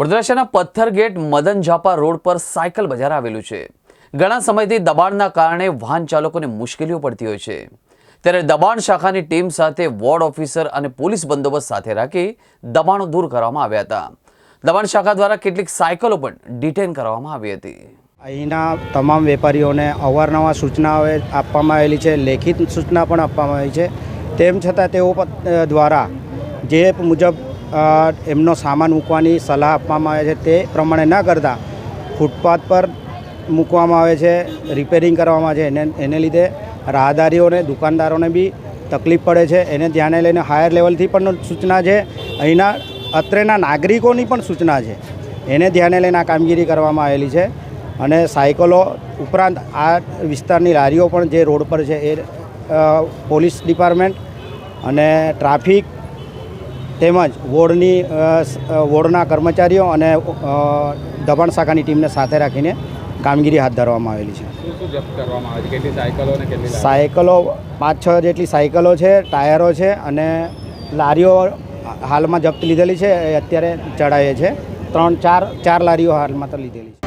વડોદરા પથ્થર gate Madan Zapa road પર cycle બજાર આવેલું છે. ઘણા સમયથી દબાણના કારણે વાહન ચાલકોને મુશ્કેલીઓ પડતી હોય છે. ત્યારે દબાણ શાખાની ટીમ સાથે વોર્ડ ઓફિસર અને પોલીસ બંદોબસ્ત સાથે રાખી દબાણો દૂર કરવામાં આવ્યા હતા. દબાણ શાખા દ્વારા કેટલીક સાયકલો પણ ડિટેન કરવામાં આવી હતી. અહીંના તમામ વેપારીઓને અવારનવાર સૂચનાઓ આપવામાં આવેલી છે, લેખિત સૂચના પણ આપવામાં આવી છે. તેમ છતાં તેઓ દ્વારા જે મુજબ એમનો સામાન મૂકવાની સલાહ આપવામાં આવે છે તે પ્રમાણે ન કરતાં ફૂટપાથ પર મૂકવામાં આવે છે રિપેરિંગ કરવામાં આવે છે. એને એને લીધે રાહદારીઓને, દુકાનદારોને બી તકલીફ પડે છે. એને ધ્યાને લઈને હાયર લેવલથી પણ સૂચના છે. અહીંના અત્રેના નાગરિકોની પણ સૂચના છે. એને ધ્યાને લઈને આ કામગીરી કરવામાં આવેલી છે. અને સાયકલો ઉપરાંત આ વિસ્તારની લારીઓ પણ જે રોડ પર છે એ પોલીસ ડિપાર્ટમેન્ટ અને ટ્રાફિક તેમજ વોર્ડની વોર્ડના કર્મચારીઓ અને દબાણ શાખાની ટીમને સાથે રાખીને કામગીરી હાથ ધરવામાં આવેલી છે? સાયકલો પાંચ છ જેટલી સાયકલો છે ટાયરો છે અને લારીઓ હાલમાં જપ્ત લીધેલી છે એ અત્યારે ચડાવીએ છે. ત્રણ ચાર ચાર લારીઓ હાલમાં તો લીધેલી છે.